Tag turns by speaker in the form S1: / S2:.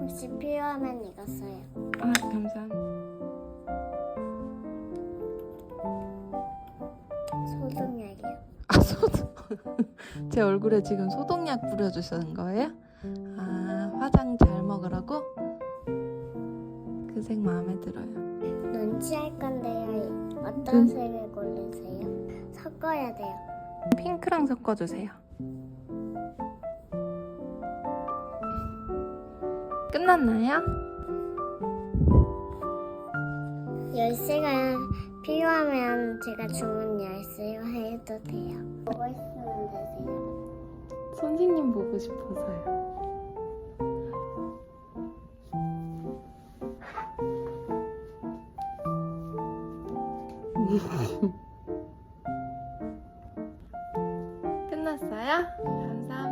S1: 혹시 필요하면 이거 써요.
S2: 아, 감사합니다.
S1: 소독약이요.
S2: 아, 소독. 제 얼굴에 지금 소독약 뿌려주시는 거예요? 아, 화장 잘 먹으라고? 그 색 마음에 들어요.
S1: 눈치할 건데요. 어떤
S2: 눈-
S1: 색을 고르세요? 섞어야 돼요.
S2: 핑크랑 섞어주세요. 끝났나요?
S1: 열쇠가 필요하면 제가 주문 열쇠요 해도 돼요. 뭐가 있으면 되세요?
S2: 선생님 보고 싶어서요. 끝났어요? 감사합니다.